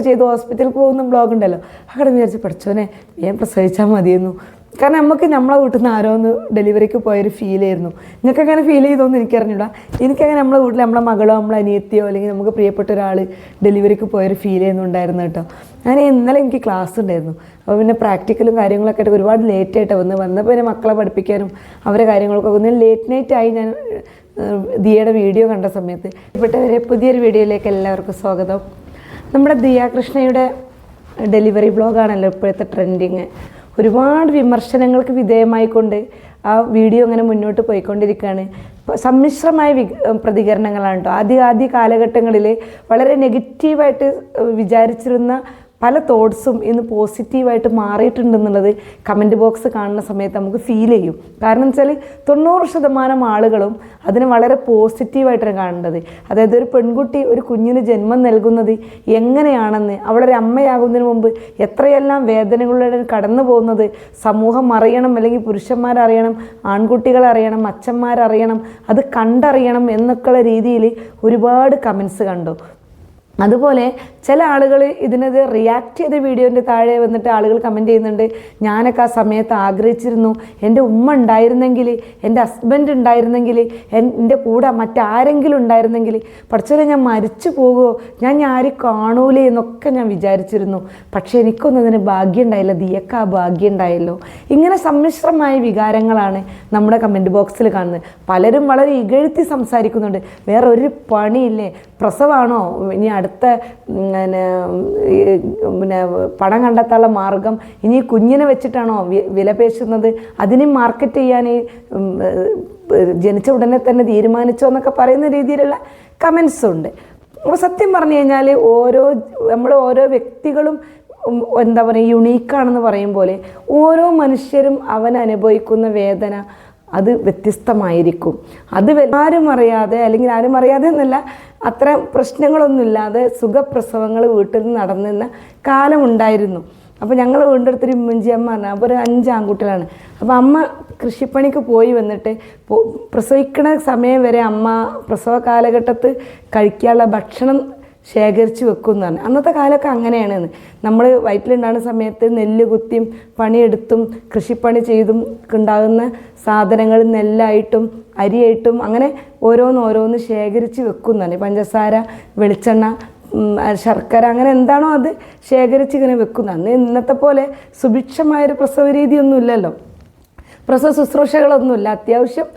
ചെയ്ത് ഹോസ്പിറ്റലിൽ പോകുന്ന ബ്ലോഗ് ഉണ്ടല്ലോ. അവിടെ വിചാരിച്ച് പഠിച്ചോനെ ഞാൻ പ്രസവിച്ചാൽ മതിയെന്നു. കാരണം നമുക്ക് നമ്മളെ വീട്ടിൽ നിന്ന് ആരോ ഒന്ന് ഡെലിവറിക്ക് പോയൊരു ഫീൽ ആയിരുന്നു. നിങ്ങൾക്ക് അങ്ങനെ ഫീൽ ചെയ്തോന്ന് എനിക്കറിഞ്ഞൂടാ. എനിക്കങ്ങനെ നമ്മളെ വീട്ടിൽ നമ്മളെ മകളോ നമ്മളെ അനിയത്തിയോ അല്ലെങ്കിൽ നമുക്ക് പ്രിയപ്പെട്ട ഒരാൾ ഡെലിവറിക്ക് പോയൊരു ഫീൽ ചെയ്യുന്നുണ്ടായിരുന്നു കേട്ടോ. അങ്ങനെ ഇന്നലെ എനിക്ക് ക്ലാസ് ഉണ്ടായിരുന്നു. അപ്പോൾ പിന്നെ പ്രാക്ടിക്കലും കാര്യങ്ങളൊക്കെ ആയിട്ട് ഒരുപാട് ലേറ്റ് ആയിട്ട് വന്ന്. വന്നപ്പോൾ പിന്നെ മക്കളെ പഠിപ്പിക്കാനും അവരെ കാര്യങ്ങളൊക്കെ ഒന്ന് ലേറ്റ് നൈറ്റ് ആയി ഞാൻ ദിയയുടെ വീഡിയോ കണ്ട സമയത്ത്. ഇപ്പോഴത്തെ പുതിയൊരു വീഡിയോയിലേക്ക് എല്ലാവർക്കും സ്വാഗതം. നമ്മുടെ ദിയാകൃഷ്ണയുടെ ഡെലിവറി ബ്ലോഗാണല്ലോ ഇപ്പോഴത്തെ ട്രെൻഡിങ്. ഒരുപാട് വിമർശനങ്ങൾക്ക് വിധേയമായിക്കൊണ്ട് ആ വീഡിയോ അങ്ങനെ മുന്നോട്ട് പോയിക്കൊണ്ടിരിക്കുകയാണ്. സമ്മിശ്രമായ വി പ്രതികരണങ്ങളാണ് കേട്ടോ. ആദ്യ ആദ്യ കാലഘട്ടങ്ങളിൽ വളരെ നെഗറ്റീവായിട്ട് വിചാരിച്ചിരുന്ന പല തോട്ട്സും ഇന്ന് പോസിറ്റീവായിട്ട് മാറിയിട്ടുണ്ടെന്നുള്ളത് കമന്റ് ബോക്സ് കാണുന്ന സമയത്ത് നമുക്ക് ഫീൽ ചെയ്യും. കാരണം വെച്ചാൽ തൊണ്ണൂറ് ശതമാനം ആളുകളും അതിനെ വളരെ പോസിറ്റീവായിട്ടാണ് കാണേണ്ടത് അതായത് ഒരു പെൺകുട്ടി ഒരു കുഞ്ഞിന് ജന്മം നൽകുന്നത് എങ്ങനെയാണെന്ന് അവളൊരു അമ്മയാകുന്നതിന് മുമ്പ് എത്രയെല്ലാം വേദനകളിലൂടെ കടന്നു പോകുന്നത് സമൂഹം അറിയണം അല്ലെങ്കിൽ പുരുഷന്മാരറിയണം ആൺകുട്ടികളറിയണം അച്ഛന്മാരറിയണം അത് കണ്ടറിയണം എന്നൊക്കെയുള്ള രീതിയിൽ ഒരുപാട് കമൻസ് കണ്ടു. അതുപോലെ ചില ആളുകൾ ഇതിനത് റിയാക്ട് ചെയ്ത വീഡിയോന്റെ താഴെ വന്നിട്ട് ആളുകൾ കമന്റ് ചെയ്യുന്നുണ്ട് ഞാനൊക്കെ ആ സമയത്ത് ആഗ്രഹിച്ചിരുന്നു എന്റെ ഉമ്മ ഉണ്ടായിരുന്നെങ്കിൽ എന്റെ ഹസ്ബൻഡ് ഉണ്ടായിരുന്നെങ്കിൽ എന്റെ കൂടെ മറ്റാരെങ്കിലും ഉണ്ടായിരുന്നെങ്കിൽ പഠിച്ചവരെ ഞാൻ മരിച്ചു പോകുമോ ഞാൻ ആര് കാണൂലേ എന്നൊക്കെ ഞാൻ വിചാരിച്ചിരുന്നു. പക്ഷേ എനിക്കൊന്നും അതിന് ഭാഗ്യം ഉണ്ടായില്ല ദിയക്ക ആ ഭാഗ്യം ഉണ്ടായല്ലോ. ഇങ്ങനെ സമ്മിശ്രമായ വികാരങ്ങളാണ് നമ്മുടെ കമന്റ് ബോക്സിൽ കാണുന്നത്. പലരും വളരെ ഇകഴ്ത്തി സംസാരിക്കുന്നുണ്ട് വേറെ ഒരു പണിയില്ലേ? പ്രസവാണോ? ഇനി അടുത്ത പിന്നെ പിന്നെ പണം കണ്ടെത്താനുള്ള മാർഗം ഇനി കുഞ്ഞിനെ വെച്ചിട്ടാണോ വിലപേശുന്നത്? അതിനെ മാർക്കറ്റ് ചെയ്യാൻ ജനിച്ച ഉടനെ തന്നെ തീരുമാനിച്ചോ എന്നൊക്കെ പറയുന്ന രീതിയിലുള്ള കമൻസ് ഉണ്ട്. അപ്പോൾ സത്യം പറഞ്ഞു കഴിഞ്ഞാൽ ഓരോ നമ്മൾ ഓരോ വ്യക്തികളും എന്താ പറയുക യുണീക്കാണെന്ന് പറയും പോലെ ഓരോ മനുഷ്യരും അവൻ അനുഭവിക്കുന്ന വേദന അത് വ്യത്യസ്തമായിരിക്കും. അത് ആരും അറിയാതെ അല്ലെങ്കിൽ ആരും അറിയാതെ എന്നല്ല അത്ര പ്രശ്നങ്ങളൊന്നുമില്ലാതെ സുഖപ്രസവങ്ങൾ വീട്ടിൽ നിന്ന് നടന്നിരുന്ന കാലമുണ്ടായിരുന്നു. അപ്പോൾ ഞങ്ങൾ വീണ്ടെടുത്തൊരു ഉമ്മഞ്ചി അമ്മ പറഞ്ഞാൽ അപ്പോൾ ഒരു അഞ്ച് ആൺകുട്ടികളാണ്. അപ്പോൾ അമ്മ കൃഷിപ്പണിക്ക് പോയി വന്നിട്ട് പ്രസവിക്കണ സമയം വരെ അമ്മ പ്രസവ കാലഘട്ടത്ത് കഴിക്കാനുള്ള ഭക്ഷണം ശേഖരിച്ച് വെക്കും പറഞ്ഞു. അന്നത്തെ കാലമൊക്കെ അങ്ങനെയാണ് നമ്മൾ വയറ്റിലുണ്ടാകുന്ന സമയത്ത് നെല്ല് കുത്തിയും പണിയെടുത്തും കൃഷിപ്പണി ചെയ്തും ഉണ്ടാകുന്ന സാധനങ്ങൾ നെല്ലായിട്ടും അരിയായിട്ടും അങ്ങനെ ഓരോന്ന് ഓരോന്ന് ശേഖരിച്ച് വെക്കുന്നതാണ് പഞ്ചസാര വെളിച്ചെണ്ണ ശർക്കര അങ്ങനെ എന്താണോ അത് ശേഖരിച്ച് ഇങ്ങനെ വെക്കുന്നതാണ് അന്ന് ഇന്നത്തെ പോലെ സുഭിക്ഷമായൊരു പ്രസവ രീതിയൊന്നും ഇല്ലല്ലോ. പ്രസവ ശുശ്രൂഷകളൊന്നുമില്ല അത്യാവശ്യം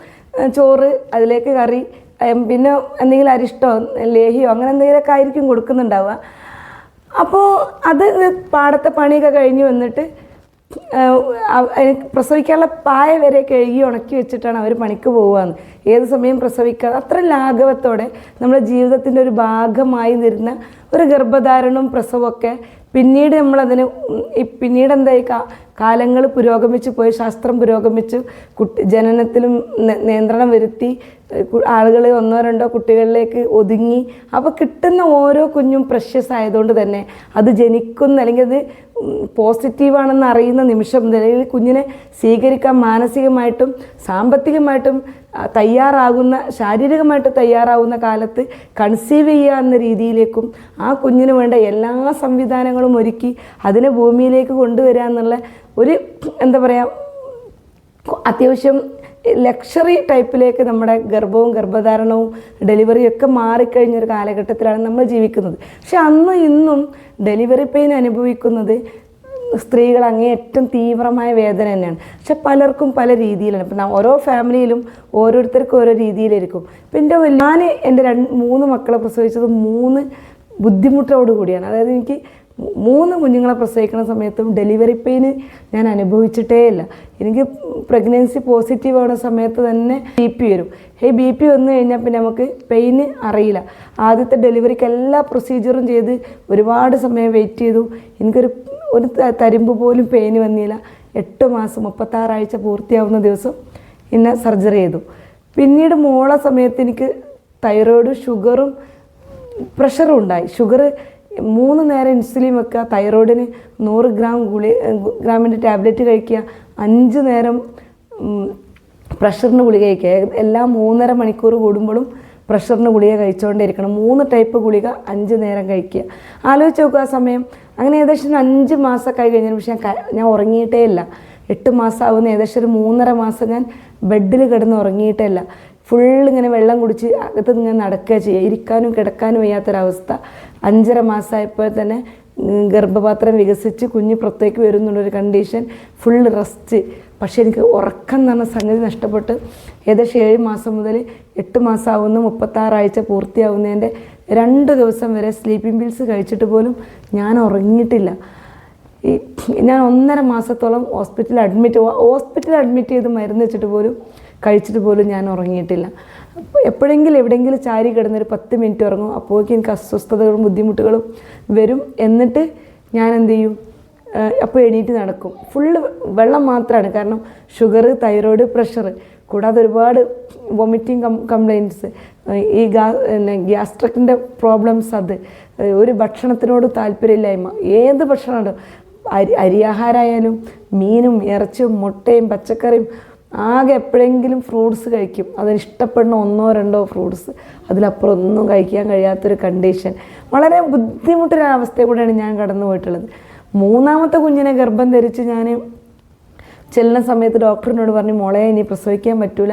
ചോറ് അതിലേക്ക് കറി പിന്നെ എന്തെങ്കിലും അരിഷ്ടോ ലേഹിയോ അങ്ങനെ എന്തെങ്കിലുമൊക്കെ ആയിരിക്കും കൊടുക്കുന്നുണ്ടാവുക. അപ്പോൾ അത് പാടത്തെ പണിയൊക്കെ കഴിഞ്ഞ് വന്നിട്ട് പ്രസവിക്കാനുള്ള പായ വരെ കഴുകി ഉണക്കി വെച്ചിട്ടാണ് അവർ പണിക്ക് പോവുകയെന്ന് ഏത് സമയം പ്രസവിക്കാതെ അത്ര ലാഘവത്തോടെ നമ്മുടെ ജീവിതത്തിന്റെ ഒരു ഭാഗമായി നിരുന്ന ഒരു ഗർഭധാരണവും പ്രസവമൊക്കെ പിന്നീട് നമ്മളതിന് പിന്നീട് എന്തായി കാലങ്ങൾ പുരോഗമിച്ചു പോയി ശാസ്ത്രം പുരോഗമിച്ചു കുട്ടി ജനനത്തിലും നിയന്ത്രണം വരുത്തി ആളുകൾ ഒന്നോ രണ്ടോ കുട്ടികളിലേക്ക് ഒതുങ്ങി അപ്പോൾ കിട്ടുന്ന ഓരോ കുഞ്ഞും പ്രഷ്യസ് ആയതുകൊണ്ട് തന്നെ അത് ജനിക്കുന്ന അല്ലെങ്കിൽ അത് പോസിറ്റീവാണെന്ന് അറിയുന്ന നിമിഷം അല്ലെങ്കിൽ കുഞ്ഞിനെ സ്വീകരിക്കാൻ മാനസികമായിട്ടും സാമ്പത്തികമായിട്ടും തയ്യാറാകുന്ന ശാരീരികമായിട്ട് തയ്യാറാവുന്ന കാലത്ത് കൺസീവ് ചെയ്യുക എന്ന രീതിയിലേക്കും ആ കുഞ്ഞിന് വേണ്ട എല്ലാ സംവിധാനങ്ങളും ഒരുക്കി അതിനെ ഭൂമിയിലേക്ക് കൊണ്ടുവരിക എന്നുള്ള ഒരു എന്താ പറയുക അത്യാവശ്യം ലക്ഷറി ടൈപ്പിലേക്ക് നമ്മുടെ ഗർഭവും ഗർഭധാരണവും ഡെലിവറിയും ഒക്കെ മാറിക്കഴിഞ്ഞ ഒരു കാലഘട്ടത്തിലാണ് നമ്മൾ ജീവിക്കുന്നത്. പക്ഷെ അന്ന് ഇന്നും ഡെലിവറി പെയിൻ അനുഭവിക്കുന്നത് സ്ത്രീകൾ അങ്ങേയറ്റം തീവ്രമായ വേദന തന്നെയാണ്. പക്ഷെ പലർക്കും പല രീതിയിലാണ്. ഇപ്പം ഓരോ ഫാമിലിയിലും ഓരോരുത്തർക്കും ഓരോ രീതിയിലായിരിക്കും. ഇപ്പം എന്റെ ഞാൻ എന്റെ രണ്ട് മൂന്ന് മക്കളെ പ്രസവിച്ചത് മൂന്ന് ബുദ്ധിമുട്ടോട് കൂടിയാണ്. അതായത് എനിക്ക് മൂന്ന് കുഞ്ഞുങ്ങളെ പ്രസവിക്കുന്ന സമയത്തും ഡെലിവറി പെയിൻ ഞാൻ അനുഭവിച്ചിട്ടേ ഇല്ല. എനിക്ക് പ്രഗ്നൻസി പോസിറ്റീവ് ആവുന്ന സമയത്ത് തന്നെ ബി പി വരും. ഈ ബി പി വന്നു കഴിഞ്ഞാൽ പിന്നെ നമുക്ക് പെയിന് അറിയില്ല. ആദ്യത്തെ ഡെലിവറിക്ക് എല്ലാ പ്രൊസീജിയറും ചെയ്ത് ഒരുപാട് സമയം വെയിറ്റ് ചെയ്തു. എനിക്കൊരു ഒരു തരുമ്പ് പോലും പെയിന് വന്നില്ല. എട്ട് മാസം മുപ്പത്താറാഴ്ച പൂർത്തിയാവുന്ന ദിവസം എന്നെ സർജറി ചെയ്തു. പിന്നീട് മോള സമയത്ത് എനിക്ക് തൈറോയിഡും ഷുഗറും പ്രഷറും ഉണ്ടായി. ഷുഗർ മൂന്ന് നേരം ഇൻസുലിൻ വെക്കുക തൈറോയിഡിന് നൂറ് ഗ്രാം ഗുളി ഗ്രാമിന്റെ ടാബ്ലറ്റ് കഴിക്കുക അഞ്ച് നേരം പ്രഷറിന് ഗുളിക കഴിക്കുക. എല്ലാ മൂന്നര മണിക്കൂർ കൂടുമ്പോഴും പ്രഷറിന് ഗുളിക കഴിച്ചുകൊണ്ടിരിക്കണം മൂന്ന് ടൈപ്പ് ഗുളിക അഞ്ച് നേരം കഴിക്കുക. ആലോചിച്ച് നോക്കുക ആ സമയം. അങ്ങനെ ഏകദേശം അഞ്ച് മാസമൊക്കെ ആയി കഴിഞ്ഞതിന് പക്ഷേ ഞാൻ ഞാൻ ഉറങ്ങിയിട്ടേ ഇല്ല. എട്ട് മാസം ആവുന്ന ഏകദേശം ഒരു മൂന്നര മാസം ഞാൻ ബെഡിൽ കിടന്ന് ഉറങ്ങിയിട്ടേ ഇല്ല. ഫുൾ ഇങ്ങനെ വെള്ളം കുടിച്ച് അകത്ത് ഇങ്ങനെ നടക്കുക ചെയ്യുക ഇരിക്കാനും കിടക്കാനും വയ്യാത്തൊരവസ്ഥ. അഞ്ചര മാസമായപ്പോൾ തന്നെ ഗർഭപാത്രം വികസിച്ച് കുഞ്ഞ് പുറത്തേക്ക് വരുന്നുള്ളൊരു കണ്ടീഷൻ ഫുൾ റെസ്റ്റ് പക്ഷേ എനിക്ക് ഉറക്കം എന്ന് പറഞ്ഞ സംഗതി നഷ്ടപ്പെട്ട് ഏകദേശം ഏഴ് മാസം മുതൽ എട്ട് മാസം ആവുന്ന മുപ്പത്താറാഴ്ച പൂർത്തിയാവുന്നതിന്റെ രണ്ട് ദിവസം വരെ സ്ലീപ്പിംഗ് പിൽസ് കഴിച്ചിട്ട് പോലും ഞാൻ ഉറങ്ങിയിട്ടില്ല. ഈ ഞാൻ ഒന്നര മാസത്തോളം ഹോസ്പിറ്റലിൽ അഡ്മിറ്റ് ഹോസ്പിറ്റലിൽ അഡ്മിറ്റ് ചെയ്ത് മരുന്ന് വെച്ചിട്ട് പോലും കഴിച്ചിട്ട് പോലും ഞാൻ ഉറങ്ങിയിട്ടില്ല. അപ്പോൾ എപ്പോഴെങ്കിലും എവിടെയെങ്കിലും ചാരി കിടന്നൊരു പത്ത് മിനിറ്റ് ഉറങ്ങും. അപ്പോഴേക്കും എനിക്ക് അസ്വസ്ഥതകളും ബുദ്ധിമുട്ടുകളും വരും. എന്നിട്ട് ഞാൻ എന്ത് ചെയ്യും? അപ്പോൾ എണീറ്റ് നടക്കും. ഫുള്ള് വെള്ളം മാത്രമാണ് കാരണം ഷുഗർ തൈറോയ്ഡ് പ്രഷർ കൂടാതെ ഒരുപാട് വൊമിറ്റിംഗ് കം ഈ ഗാ പിന്നെ ഗ്യാസ്ട്രക്കിന്റെ പ്രോബ്ലംസ് അത്. ഒരു ഭക്ഷണത്തിനോട് താല്പര്യമില്ലായ്മ. ഏത് ഭക്ഷണമുണ്ടോ അരി അരിയാഹാരമായാലും മീനും ഇറച്ചിയും മുട്ടയും പച്ചക്കറിയും ആകെ എപ്പോഴെങ്കിലും ഫ്രൂട്ട്സ് കഴിക്കും. അതിന് ഇഷ്ടപ്പെടുന്ന ഒന്നോ രണ്ടോ ഫ്രൂട്ട്സ് അതിലപ്പുറം ഒന്നും കഴിക്കാൻ കഴിയാത്തൊരു കണ്ടീഷൻ വളരെ ബുദ്ധിമുട്ടൊരു അവസ്ഥയിൽ കൂടെയാണ് ഞാൻ കടന്നു പോയിട്ടുള്ളത് മൂന്നാമത്തെ കുഞ്ഞിനെ ഗർഭം ധരിച്ച് ഞാൻ ചെല്ലുന്ന സമയത്ത് ഡോക്ടറിനോട് പറഞ്ഞു മോളെ ഇനി പ്രസവിക്കാൻ പറ്റൂല.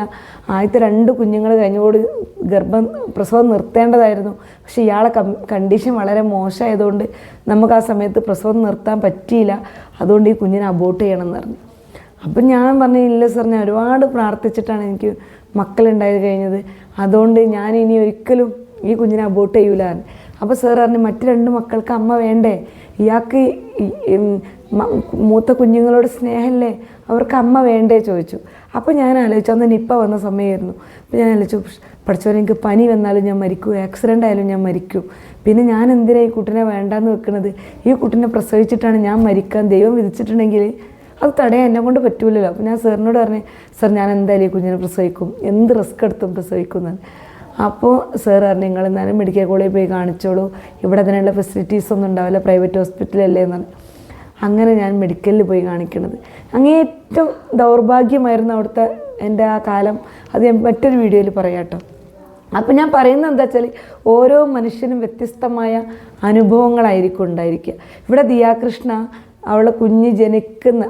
ആദ്യത്തെ രണ്ട് കുഞ്ഞുങ്ങൾ കഴിഞ്ഞോട് ഗർഭം പ്രസവം നിർത്തേണ്ടതായിരുന്നു. പക്ഷെ ഇയാളെ കണ്ടീഷൻ വളരെ മോശമായതുകൊണ്ട് നമുക്ക് ആ സമയത്ത് പ്രസവം നിർത്താൻ പറ്റിയില്ല. അതുകൊണ്ട് ഈ കുഞ്ഞിനെ അബോട്ട് ചെയ്യണം എന്ന് പറഞ്ഞു. അപ്പം ഞാൻ പറഞ്ഞു ഇല്ല സാർ ഞാൻ ഒരുപാട് പ്രാർത്ഥിച്ചിട്ടാണ് എനിക്ക് മക്കളുണ്ടായി കഴിഞ്ഞത്. അതുകൊണ്ട് ഞാൻ ഇനി ഒരിക്കലും ഈ കുഞ്ഞിനെ അബോട്ട് ചെയ്യൂല. അപ്പോൾ സാർ പറഞ്ഞു മറ്റു രണ്ട് മക്കൾക്ക് അമ്മ വേണ്ടേ? ഇയാൾക്ക് മൂത്ത കുഞ്ഞുങ്ങളോട് സ്നേഹമല്ലേ അവർക്ക് അമ്മ വേണ്ടേ ചോദിച്ചു. അപ്പോൾ ഞാൻ ആലോചിച്ചു അന്ന് നിപ്പ വന്ന സമയമായിരുന്നു അപ്പോൾ ഞാൻ ആലോചിച്ചു പഠിച്ചവരെ എനിക്ക് പനി വന്നാലും ഞാൻ മരിക്കും ആക്സിഡന്റ് ആയാലും ഞാൻ മരിക്കും. പിന്നെ ഞാൻ എന്തിനാണ് ഈ കുട്ടിനെ വേണ്ടാന്ന് വെക്കുന്നത് ഈ കുട്ടിനെ പ്രസവിച്ചിട്ടാണ് ഞാൻ മരിക്കാൻ ദൈവം വിധിച്ചിട്ടുണ്ടെങ്കിൽ അത് തടയാൻ എന്നെ കൊണ്ട് പറ്റൂലല്ലോ. അപ്പോൾ ഞാൻ സാറിനോട് പറഞ്ഞു സാർ ഞാൻ എന്തായാലും ഈ കുഞ്ഞിനെ പ്രസവിക്കും. എന്ത് റിസ്ക് എടുത്തും പ്രസവിക്കും എന്ന് അപ്പോൾ സാർ പറഞ്ഞു നിങ്ങൾ എന്നാലും മെഡിക്കൽ കോളേജിൽ പോയി കാണിച്ചോളൂ. ഇവിടെ അതിനുള്ള ഫെസിലിറ്റീസ് ഒന്നും ഉണ്ടാവില്ല. പ്രൈവറ്റ് ഹോസ്പിറ്റലല്ലേ എന്നാണ് അങ്ങനെ ഞാൻ മെഡിക്കലിൽ പോയി കാണിക്കണത്. അങ്ങേറ്റവും ദൗർഭാഗ്യമായിരുന്നു അവിടുത്തെ എന്റെ ആ കാലം. അത് ഞാൻ മറ്റൊരു വീഡിയോയിൽ പറയാം കേട്ടോ. അപ്പം ഞാൻ പറയുന്നത് എന്താ വെച്ചാൽ ഓരോ മനുഷ്യനും വ്യത്യസ്തമായ അനുഭവങ്ങളായിരിക്കും ഉണ്ടായിരിക്കുക. ഇവിടെ ദിയാകൃഷ്ണ അവളെ കുഞ്ഞ് ജനിക്കുന്ന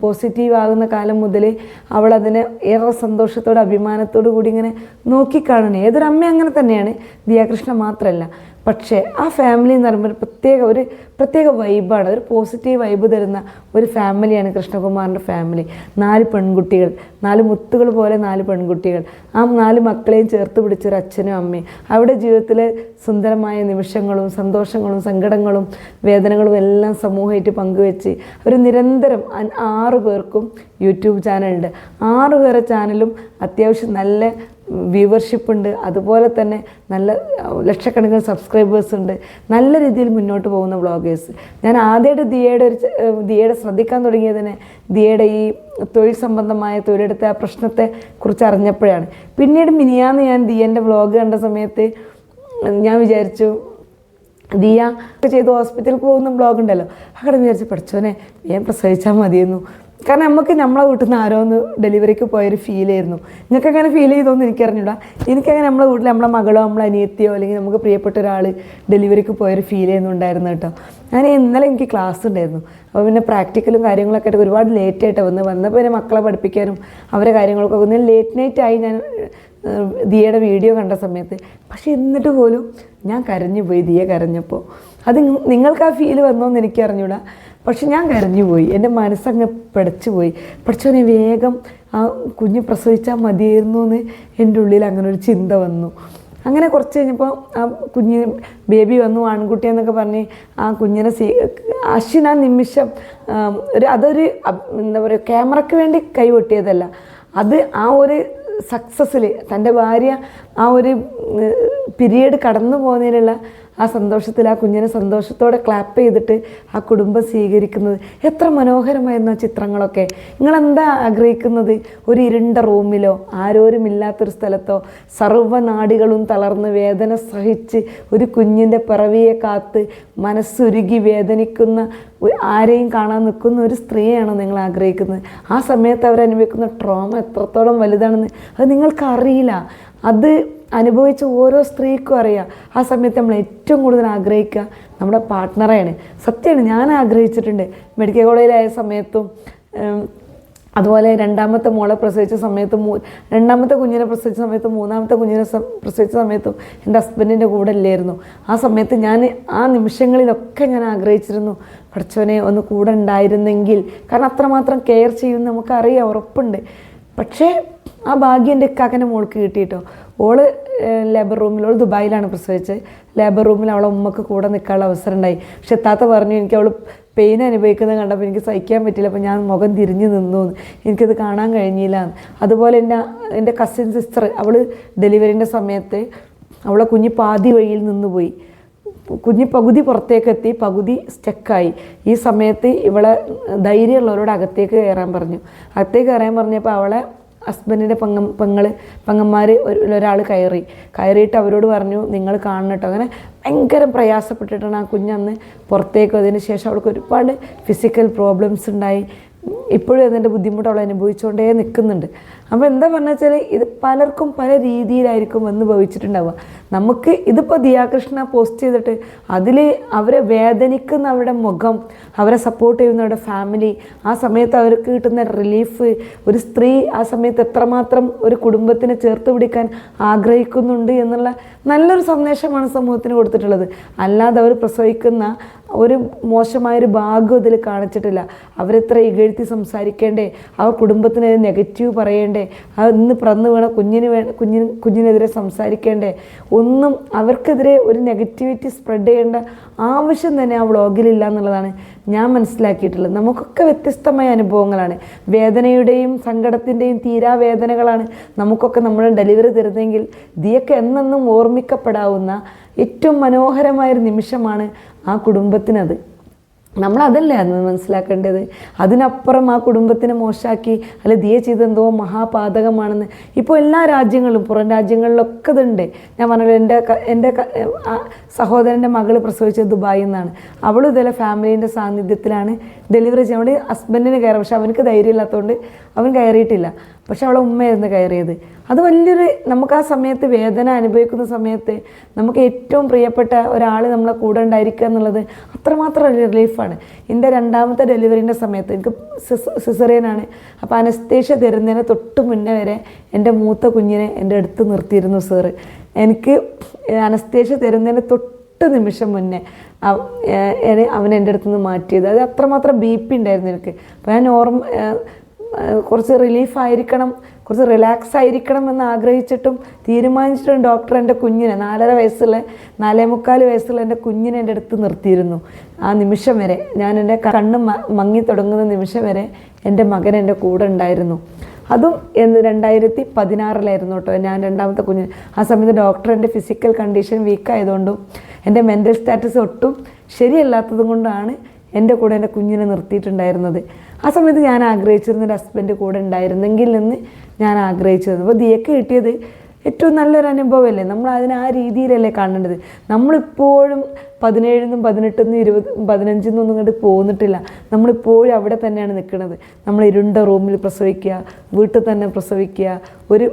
പോസിറ്റീവാകുന്ന കാലം മുതൽ അവളതിനെ ഏറെ സന്തോഷത്തോടെ അഭിമാനത്തോടു കൂടി ഇങ്ങനെ നോക്കിക്കാണണം ഏതൊരു അമ്മ അങ്ങനെ തന്നെയാണ്. ദിയാകൃഷ്ണ മാത്രമല്ല പക്ഷേ ആ ഫാമിലി എന്ന് പറയുമ്പോൾ ഒരു പ്രത്യേക ഒരു പ്രത്യേക വൈബാണ് ഒരു പോസിറ്റീവ് വൈബ് തരുന്ന ഒരു ഫാമിലിയാണ് കൃഷ്ണകുമാറിന്റെ ഫാമിലി നാല് പെൺകുട്ടികൾ നാല് മുത്തുകൾ പോലെ നാല് പെൺകുട്ടികൾ. ആ നാല് മക്കളെയും ചേർത്ത് പിടിച്ചൊരു അച്ഛനും അമ്മയും. അവരുടെ ജീവിതത്തിലെ സുന്ദരമായ നിമിഷങ്ങളും സന്തോഷങ്ങളും സങ്കടങ്ങളും വേദനകളും എല്ലാം സമൂഹമായിട്ട് പങ്കുവെച്ച് അവർ നിരന്തരം ആറ് പേർക്കും യൂട്യൂബ് ചാനലുണ്ട് ആറ് പേരെ ചാനലും അത്യാവശ്യം നല്ല വ്യൂവർഷിപ്പ് ഉണ്ട്. അതുപോലെ തന്നെ നല്ല ലക്ഷക്കണക്കിന് സബ്സ്ക്രൈബേഴ്സ് ഉണ്ട്. നല്ല രീതിയിൽ മുന്നോട്ട് പോകുന്ന വ്ളോഗേഴ്സ് ഞാൻ ആദ്യമായിട്ട് ദിയയുടെ ഒരു ദിയയുടെ ശ്രദ്ധിക്കാൻ തുടങ്ങിയത് തന്നെ ദിയയുടെ ഈ തൊഴിൽ സംബന്ധമായ തൊഴിലെടുത്ത ആ പ്രശ്നത്തെ കുറിച്ച് അറിഞ്ഞപ്പോഴാണ്. പിന്നീട് മിനിയാന്ന് ഞാൻ ദിയന്റെ വ്ളോഗ് കണ്ട സമയത്ത് ഞാൻ വിചാരിച്ചു ദിയ ചെയ്ത് ഹോസ്പിറ്റലിൽ പോകുന്ന ബ്ലോഗ് ഉണ്ടല്ലോ. അവിടെ വിചാരിച്ച് പഠിച്ചോനെ ഞാൻ പ്രസവിച്ചാൽ മതിയെന്നു. കാരണം നമുക്ക് നമ്മളെ വീട്ടിൽ നിന്ന് ആരോ ഒന്ന് ഡെലിവറിക്ക് പോയൊരു ഫീൽ ആയിരുന്നു. നിങ്ങൾക്ക് അങ്ങനെ ഫീൽ ചെയ്തോന്ന് എനിക്കറിഞ്ഞൂടാ. എനിക്കങ്ങനെ നമ്മളെ വീട്ടിൽ നമ്മളെ മകളോ നമ്മളെ അനിയത്തിയോ അല്ലെങ്കിൽ നമുക്ക് പ്രിയപ്പെട്ട ഒരാൾ ഡെലിവറിക്ക് പോയൊരു ഫീൽ ചെയ്യുന്നുണ്ടായിരുന്നു കേട്ടോ. ഞാൻ ഇന്നലെ എനിക്ക് ക്ലാസ് ഉണ്ടായിരുന്നു. അപ്പോൾ പിന്നെ പ്രാക്ടിക്കലും കാര്യങ്ങളൊക്കെ ആയിട്ട് ഒരുപാട് ലേറ്റ് ആയിട്ട് വന്ന്. വന്നപ്പോൾ പിന്നെ മക്കളെ പഠിപ്പിക്കാനും അവരെ കാര്യങ്ങൾക്കൊക്കെ ഒന്ന് ലേറ്റ് നൈറ്റ് ആയി ഞാൻ ദിയയുടെ വീഡിയോ കണ്ട സമയത്ത്. പക്ഷെ എന്നിട്ട് പോലും ഞാൻ കരഞ്ഞു പോയി ദിയ കരഞ്ഞപ്പോൾ അത് നിങ്ങൾക്ക് ആ ഫീൽ വന്നോന്ന് എനിക്ക് അറിഞ്ഞൂടാ പക്ഷെ ഞാൻ കരഞ്ഞു പോയി എന്റെ മനസ്സങ്ങ് പിടച്ചു പോയി പഠിച്ചോനെ വേഗം ആ കുഞ്ഞ് പ്രസവിച്ചാൽ മതിയായിരുന്നു എന്ന് എന്റെ ഉള്ളിൽ അങ്ങനെ ഒരു ചിന്ത വന്നു. അങ്ങനെ കുറച്ച് കഴിഞ്ഞപ്പോൾ ആ കുഞ്ഞ് ബേബി വന്നു ആൺകുട്ടി എന്നൊക്കെ പറഞ്ഞ് ആ കുഞ്ഞിനെ സീ അശ്വിൻ ആ നിമിഷം ഒരു അതൊരു എന്താ പറയുക ക്യാമറയ്ക്ക് വേണ്ടി കൈവെട്ടിയതല്ല. അത് ആ ഒരു സക്സസ്സിൽ തന്റെ ഭാര്യ ആ ഒരു പിരീഡ് കടന്നു പോകുന്നതിനുള്ള ആ സന്തോഷത്തിൽ ആ കുഞ്ഞിനെ സന്തോഷത്തോടെ ക്ലാപ്പ് ചെയ്തിട്ട് ആ കുടുംബം സ്വീകരിക്കുന്നത്. എത്ര മനോഹരമായിരുന്നു ആ ചിത്രങ്ങളൊക്കെ. നിങ്ങളെന്താ ആഗ്രഹിക്കുന്നത്? ഒരു ഇരുണ്ട റൂമിലോ ആരോരുമില്ലാത്തൊരു സ്ഥലത്തോ സർവനാടികളും തളർന്ന് വേദന സഹിച്ച് ഒരു കുഞ്ഞിന്റെ പിറവിയെ കാത്ത് മനസ്സുരുകി വേദനിക്കുന്ന ആരെയും കാണാൻ നിൽക്കുന്ന ഒരു സ്ത്രീയാണോ നിങ്ങൾ ആഗ്രഹിക്കുന്നത്. ആ സമയത്ത് അവരനുഭവിക്കുന്ന ട്രോമ എത്രത്തോളം വലുതാണെന്ന് അത് നിങ്ങൾക്കറിയില്ല. അത് അനുഭവിച്ച ഓരോ സ്ത്രീക്കും അറിയാം. ആ സമയത്ത് നമ്മൾ ഏറ്റവും കൂടുതൽ ആഗ്രഹിക്കുക നമ്മുടെ പാർട്ട്ണറെയാണ് സത്യമാണ് ഞാൻ ആഗ്രഹിച്ചിട്ടുണ്ട്. മെഡിക്കൽ കോളേജിലായ സമയത്തും അതുപോലെ രണ്ടാമത്തെ മോളെ പ്രസവിച്ച സമയത്തും മൂ രണ്ടാമത്തെ കുഞ്ഞിനെ പ്രസവിച്ച സമയത്തും മൂന്നാമത്തെ കുഞ്ഞിനെ പ്രസവിച്ച സമയത്തും എന്റെ ഹസ്ബൻഡിന്റെ കൂടെ ഇല്ലായിരുന്നു. ആ സമയത്ത് ഞാൻ ആ നിമിഷങ്ങളിലൊക്കെ ഞാൻ ആഗ്രഹിച്ചിരുന്നു പഠിച്ചവനെ ഒന്ന് കൂടെ ഉണ്ടായിരുന്നെങ്കിൽ. കാരണം അത്രമാത്രം കെയർ ചെയ്യുമെന്ന് നമുക്കറിയാം ഉറപ്പുണ്ട്. പക്ഷേ ആ ഭാഗ്യം എന്റെ ഇക്കാക്കന്റെ മോൾക്ക് കിട്ടിയിട്ടോ ഓൾ ലേബർ റൂമിൽ ഓൾ ദുബായിലാണ് പ്രസവിച്ചത്. ലേബർ റൂമിൽ അവളെ ഉമ്മക്ക് കൂടെ നിൽക്കാനുള്ള അവസരം ഉണ്ടായി പക്ഷെ താത്ത പറഞ്ഞു എനിക്ക് അവൾ പെയിൻ അനുഭവിക്കുന്നത് കണ്ടപ്പോൾ എനിക്ക് സഹിക്കാൻ പറ്റില്ല അപ്പോൾ ഞാൻ മുഖം തിരിഞ്ഞു നിന്നു. എനിക്കത് കാണാൻ കഴിഞ്ഞില്ല. അതുപോലെ എന്റെ എന്റെ കസിൻ സിസ്റ്റർ അവൾ ഡെലിവറിന്റെ സമയത്ത് അവളെ കുഞ്ഞ് പാതി വഴിയിൽ നിന്ന് പോയി. കുഞ്ഞ് പകുതി പുറത്തേക്ക് എത്തി പകുതി സ്റ്റക്കായി. ഈ സമയത്ത് ഇവളെ ധൈര്യമുള്ളവരോട് അകത്തേക്ക് കയറാൻ പറഞ്ഞു. അകത്തേക്ക് കയറാൻ പറഞ്ഞപ്പോൾ അവളെ ഹസ്ബൻഡിന്റെ പെങ്ങ പെങ്ങൾ പെങ്ങന്മാർ ഒരാൾ കയറി. കയറിയിട്ട് അവരോട് പറഞ്ഞു നിങ്ങൾ കാണണം അങ്ങനെ ഭയങ്കര പ്രയാസപ്പെട്ടിട്ടാണ് ആ കുഞ്ഞന്ന് പുറത്തേക്ക് അതിന് ശേഷം അവൾക്ക് ഒരുപാട് ഫിസിക്കൽ പ്രോബ്ലംസ് ഉണ്ടായി. ഇപ്പോഴും അതിന്റെ ബുദ്ധിമുട്ട് അവൾ അനുഭവിച്ചുകൊണ്ടേ നിൽക്കുന്നുണ്ട്. അപ്പോൾ എന്താ പറഞ്ഞാൽ ഇത് പലർക്കും പല രീതിയിലായിരിക്കും വന്ന് ഭവിച്ചിട്ടുണ്ടാവുക. നമുക്ക് ഇതിപ്പോൾ ദിയാകൃഷ്ണ പോസ്റ്റ് ചെയ്തിട്ട് അതിൽ അവരെ വേദനിക്കുന്ന അവരുടെ മുഖം അവരെ സപ്പോർട്ട് ചെയ്യുന്ന അവരുടെ ഫാമിലി ആ സമയത്ത് അവർക്ക് കിട്ടുന്ന റിലീഫ് ഒരു സ്ത്രീ ആ സമയത്ത് എത്രമാത്രം ഒരു കുടുംബത്തിനെ ചേർത്ത് പിടിക്കാൻ ആഗ്രഹിക്കുന്നുണ്ട് എന്നുള്ള നല്ലൊരു സന്ദേശമാണ് സമൂഹത്തിന് കൊടുത്തിട്ടുള്ളത്. അല്ലാതെ അവർ പ്രസവിക്കുന്ന ഒരു മോശമായൊരു ഭാഗം ഇതിൽ കാണിച്ചിട്ടില്ല. അവരെത്ര ഇകഴ്ത്തി സംസാരിക്കേണ്ടേ? അവർ കുടുംബത്തിന് നെഗറ്റീവ് പറയേണ്ടേ? ആ ഇന്ന് പിറന്നു വീണ കുഞ്ഞിന് വേ കുഞ്ഞിന് കുഞ്ഞിനെതിരെ സംസാരിക്കേണ്ടേ? ഒന്നും അവർക്കെതിരെ ഒരു നെഗറ്റിവിറ്റി സ്പ്രെഡ് ചെയ്യേണ്ട ആവശ്യം തന്നെ ആ വ്ളോഗിലില്ല എന്നുള്ളതാണ് ഞാൻ മനസ്സിലാക്കിയിട്ടുള്ളത്. നമുക്കൊക്കെ വ്യത്യസ്തമായ അനുഭവങ്ങളാണ്. വേദനയുടെയും സങ്കടത്തിന്റെയും തീരാവേദനകളാണ് നമുക്കൊക്കെ നമ്മൾ ഡെലിവറി തരുന്നതെങ്കിൽ ദിയൊക്കെ എന്നെന്നും ഓർമ്മിക്കപ്പെടാവുന്ന ഏറ്റവും മനോഹരമായൊരു നിമിഷമാണ് ആ കുടുംബത്തിനത്. നമ്മളതല്ലേ അന്ന് മനസ്സിലാക്കേണ്ടത്? അതിനപ്പുറം ആ കുടുംബത്തിനെ മോശമാക്കി അല്ലെ ദിയ ചെയ്തെന്തോ മഹാപാതകമാണെന്ന്. ഇപ്പോൾ എല്ലാ രാജ്യങ്ങളും പുറം രാജ്യങ്ങളിലൊക്കെ ഇതുണ്ട്. ഞാൻ പറഞ്ഞത് എന്റെ എന്റെ സഹോദരന്റെ മകൾ പ്രസവിച്ചത് ദുബായിൽ നിന്നാണ്. അവളും ഇതേ ഫാമിലീന്റെ സാന്നിധ്യത്തിലാണ് ഡെലിവറി വേണ്ടി ഹസ്ബൻഡിന് കയറി. പക്ഷെ അവനക്ക് ധൈര്യമില്ലാത്തതുകൊണ്ട് അവൻ കയറിയിട്ടില്ല. പക്ഷെ അവളെ ഉമ്മയായിരുന്നു കയറിയത്. അത് വലിയൊരു നമുക്ക് ആ സമയത്ത് വേദന അനുഭവിക്കുന്ന സമയത്ത് നമുക്ക് ഏറ്റവും പ്രിയപ്പെട്ട ഒരാൾ നമ്മളെ കൂടെ ഉണ്ടായിരിക്കുക എന്നുള്ളത് അത്രമാത്രം ഒരു റിലീഫാണ് എന്റെ രണ്ടാമത്തെ ഡെലിവറിന്റെ സമയത്ത് എനിക്ക് സിസറിയനാണ്. അപ്പോൾ അനസ്തേഷ്യ തരുന്നതിന് തൊട്ട് മുന്നേ വരെ എന്റെ മൂത്ത കുഞ്ഞിനെ എന്റെ അടുത്ത് നിർത്തിയിരുന്നു സാറ് എനിക്ക് അനസ്തേഷ്യ തരുന്നതിന് തൊട്ട് നിമിഷം മുന്നേ അവൻ എന്റെ അടുത്ത് നിന്ന് മാറ്റിയത്. അത് അത്രമാത്രം ബി പി ഉണ്ടായിരുന്നു എനിക്ക്. അപ്പോൾ ഞാൻ ഓർമ്മ കുറച്ച് റിലീഫായിരിക്കണം കുറച്ച് റിലാക്സ് ആയിരിക്കണം എന്ന് ആഗ്രഹിച്ചിട്ടും തീരുമാനിച്ചിട്ടും ഡോക്ടർ എന്റെ കുഞ്ഞിനെ നാലര വയസ്സുള്ള നാലേ മുക്കാൽ വയസ്സുള്ള എന്റെ കുഞ്ഞിനെ എന്റെ അടുത്ത് നിർത്തിയിരുന്നു. ആ നിമിഷം വരെ ഞാൻ എന്റെ കണ്ണ് മങ്ങി തുടങ്ങുന്ന നിമിഷം വരെ എന്റെ മകൻ എന്റെ കൂടെ ഉണ്ടായിരുന്നു. അതും എന്ന് രണ്ടായിരത്തി പതിനാറിലായിരുന്നു കേട്ടോ ഞാൻ രണ്ടാമത്തെ കുഞ്ഞ് ആ സമയത്ത് ഡോക്ടർ എന്റെ ഫിസിക്കൽ കണ്ടീഷൻ വീക്കായതുകൊണ്ടും എന്റെ മെന്റൽ സ്റ്റാറ്റസ് ഒട്ടും ശരിയല്ലാത്തതും കൊണ്ടാണ് എന്റെ കൂടെ എന്റെ കുഞ്ഞിനെ നിർത്തിയിട്ടുണ്ടായിരുന്നത്. ആ സമയത്ത് ഞാൻ ആഗ്രഹിച്ചിരുന്ന ഒരു ഹസ്ബൻഡ് കൂടെ ഉണ്ടായിരുന്നെങ്കിൽ എന്ന് ഞാൻ ആഗ്രഹിച്ചിരുന്നു അപ്പോൾ ദിയക്ക് കിട്ടിയത് ഏറ്റവും നല്ലൊരു അനുഭവമല്ലേ? നമ്മൾ അതിന് ആ രീതിയിലല്ലേ കാണേണ്ടത്. നമ്മളിപ്പോഴും പതിനേഴിന്നും പതിനെട്ടിന്നും ഇരുപത് പതിനഞ്ചിന്നും ഒന്നും ഇങ്ങോട്ട് പോന്നിട്ടില്ല. നമ്മളിപ്പോഴും അവിടെ തന്നെയാണ് നിൽക്കുന്നത്. നമ്മൾ ഇരുണ്ട റൂമിൽ പ്രസവിക്കുക വീട്ടിൽ തന്നെ പ്രസവിക്കുക. ഒരു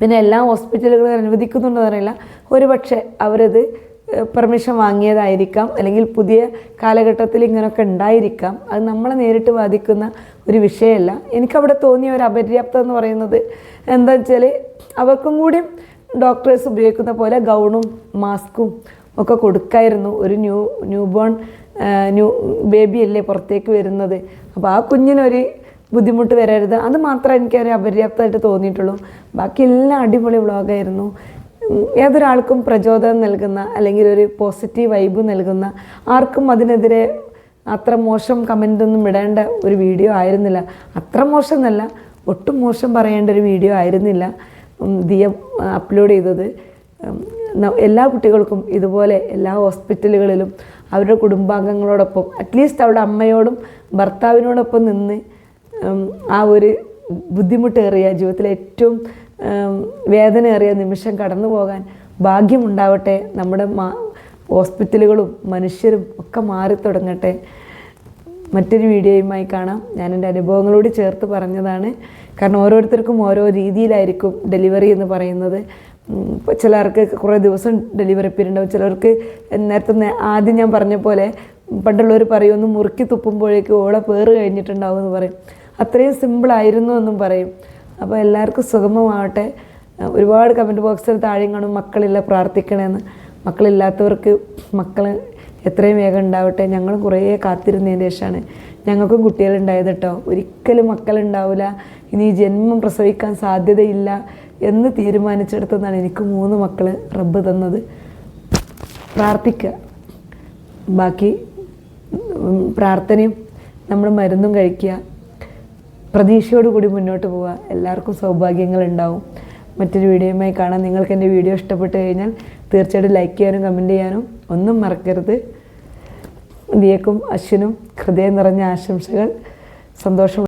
പിന്നെ എല്ലാ ഹോസ്പിറ്റലുകളും അനുവദിക്കുന്നുണ്ടെന്ന് അറിയില്ല. ഒരു പക്ഷേ അവരത് പെർമിഷൻ വാങ്ങിയതായിരിക്കാം. അല്ലെങ്കിൽ പുതിയ കാലഘട്ടത്തിൽ ഇങ്ങനെയൊക്കെ ഉണ്ടായിരിക്കാം. അത് നമ്മളെ നേരിട്ട് ബാധിക്കുന്ന ഒരു വിഷയമല്ല. എനിക്കവിടെ തോന്നിയ ഒരു അപര്യാപ്തം എന്ന് പറയുന്നത് എന്താ വെച്ചാൽ അവർക്കും കൂടി ഡോക്ടേഴ്സ് ഉപയോഗിക്കുന്ന പോലെ ഗൗണും മാസ്കും ഒക്കെ കൊടുക്കായിരുന്നു. ഒരു new new born new baby അല്ലേ പുറത്തേക്ക് വരുന്നത്. അപ്പോൾ ആ കുഞ്ഞിനൊരു ബുദ്ധിമുട്ട് വരരുത്. അത് മാത്രമേ എനിക്കൊരു അപര്യാപ്തമായിട്ട് തോന്നിയിട്ടുള്ളൂ. ബാക്കി എല്ലാം അടിപൊളി വ്ളോഗായിരുന്നു ഏതൊരാൾക്കും പ്രചോദനം നൽകുന്ന അല്ലെങ്കിൽ ഒരു പോസിറ്റീവ് വൈബ് നൽകുന്ന ആർക്കും അതിനെതിരെ അത്ര മോശം കമന്റ് ഒന്നും ഇടേണ്ട ഒരു വീഡിയോ ആയിരുന്നില്ല. അത്ര മോശം എന്നല്ല ഒട്ടും മോശം പറയേണ്ട ഒരു വീഡിയോ ആയിരുന്നില്ല. ദിയ അപ്ലോഡ് ചെയ്തത്. എല്ലാ കുട്ടികൾക്കും ഇതുപോലെ എല്ലാ ഹോസ്പിറ്റലുകളിലും അവരുടെ കുടുംബാംഗങ്ങളോടൊപ്പം അറ്റ്ലീസ്റ്റ് അവരുടെ അമ്മയോടും ഭർത്താവിനോടൊപ്പം നിന്ന് ആ ഒരു ബുദ്ധിമുട്ടേറിയ ജീവിതത്തിലെ ഏറ്റവും വേദനയേറിയ നിമിഷം കടന്നു പോകാൻ ഭാഗ്യമുണ്ടാവട്ടെ. നമ്മുടെ മാ ഹോസ്പിറ്റലുകളും മനുഷ്യരും ഒക്കെ മാറി തുടങ്ങട്ടെ. മറ്റൊരു വീഡിയോയുമായി കാണാം. ഞാൻ എന്റെ അനുഭവങ്ങളോട് ചേർത്ത് പറഞ്ഞതാണ്. കാരണം ഓരോരുത്തർക്കും ഓരോ രീതിയിലായിരിക്കും ഡെലിവറി എന്ന് പറയുന്നത്. ചിലർക്ക് കുറേ ദിവസം ഡെലിവറി പീരീഡ് ചിലർക്ക് നേരത്തെ ആദ്യം ഞാൻ പറഞ്ഞ പോലെ പണ്ടുള്ളവർ പറയും ഒന്ന് മുറുക്കി തുപ്പുമ്പോഴേക്ക് ഓളെ പേറ് കഴിഞ്ഞിട്ടുണ്ടാവും എന്ന് പറയും. അത്രയും സിമ്പിളായിരുന്നു എന്നും പറയും. അപ്പോൾ എല്ലാവർക്കും സുഗമമാവട്ടെ ഒരുപാട് കമന്റ് ബോക്സിൽ താഴെയും കാണും മക്കളില്ല പ്രാർത്ഥിക്കണമെന്ന് മക്കളില്ലാത്തവർക്ക് മക്കൾ എത്രയും വേഗം ഉണ്ടാവട്ടെ. ഞങ്ങളും കുറേ കാത്തിരുന്നതിന് ശേഷമാണ് ഞങ്ങൾക്കും കുട്ടികളുണ്ടായത് കേട്ടോ. ഒരിക്കലും മക്കളുണ്ടാവില്ല ഇനി ജന്മം പ്രസവിക്കാൻ സാധ്യതയില്ല എന്ന് തീരുമാനിച്ചെടുത്തെന്നാണ് എനിക്ക് മൂന്ന് മക്കൾ റബ്ബ് തന്നത്. പ്രാർത്ഥിക്കുക ബാക്കി പ്രാർത്ഥനയും നമ്മൾ മരുന്നും കഴിക്കുക പ്രതീക്ഷയോട് കൂടി മുന്നോട്ട് പോവുക. എല്ലാവർക്കും സൗഭാഗ്യങ്ങൾ ഉണ്ടാവും മറ്റൊരു വീഡിയോയുമായി കാണാം. നിങ്ങൾക്ക് എന്റെ വീഡിയോ ഇഷ്ടപ്പെട്ട് കഴിഞ്ഞാൽ തീർച്ചയായിട്ടും ലൈക്ക് ചെയ്യാനും കമന്റ് ചെയ്യാനും ഒന്നും മറക്കരുത്. ദിയക്കും അശ്വിനും ഹൃദയം നിറഞ്ഞ ആശംസകൾ. സന്തോഷം.